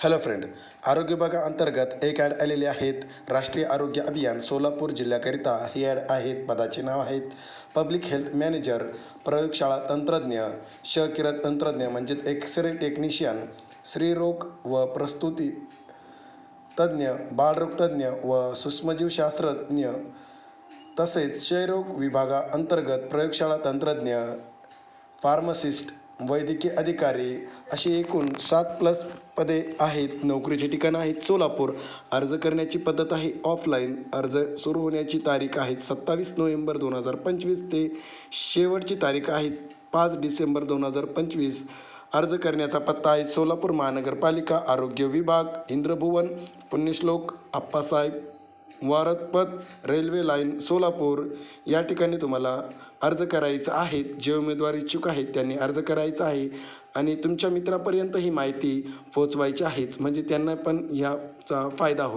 Hello friend आरोग्य विभागा अंतर्गत एक ॲड आलेले आहेत. राष्ट्रीय आरोग्य अभियान सोलापूर जिल्ह्याकरिता ही ॲड आहेत. पदाचे नाव आहेत. पब्लिक हेल्थ मॅनेजर प्रयोगशाळा तंत्रज्ञ श किरण तंत्रज्ञ म्हणजेच एक्सरे टेक्निशियन स्त्रीरोग व प्रस्तुती तज्ज्ञ बाळरोगतज्ञ व सूक्ष्मजीवशास्त्रज्ञ तसेच क्षयरोग विभागा अंतर्गत प्रयोगशाळा तंत्रज्ञ फार्मासिस्ट वैद्यकीय अधिकारी अशी एकूण सात प्लस पदे आहेत. नोकरीचे ठिकाण आहेत सोलापूर. अर्ज करण्याची पद्धत आहे ऑफलाईन अर्ज सुरू होण्याची तारीख आहे सत्तावीस नोव्हेंबर दोन हजार पंचवीस. ते शेवटची तारीख आहे पाच डिसेंबर दोन हजार पंचवीस. अर्ज करण्याचा पत्ता आहे सोलापूर महानगरपालिका आरोग्य विभाग. इंद्रभुवन पुण्यश्लोक आप्पासाहेब वारदपत रेल्वे लाईन सोलापूर या ठिकाणी तुम्हाला अर्ज करायचा आहे. जे उमेदवार इच्छुक आहेत त्यांनी अर्ज करायचा आहे आणि तुमच्या मित्रापर्यंत ही माहिती पोचवायची आहेच म्हणजे त्यांना पण ह्याचा फायदा होईल.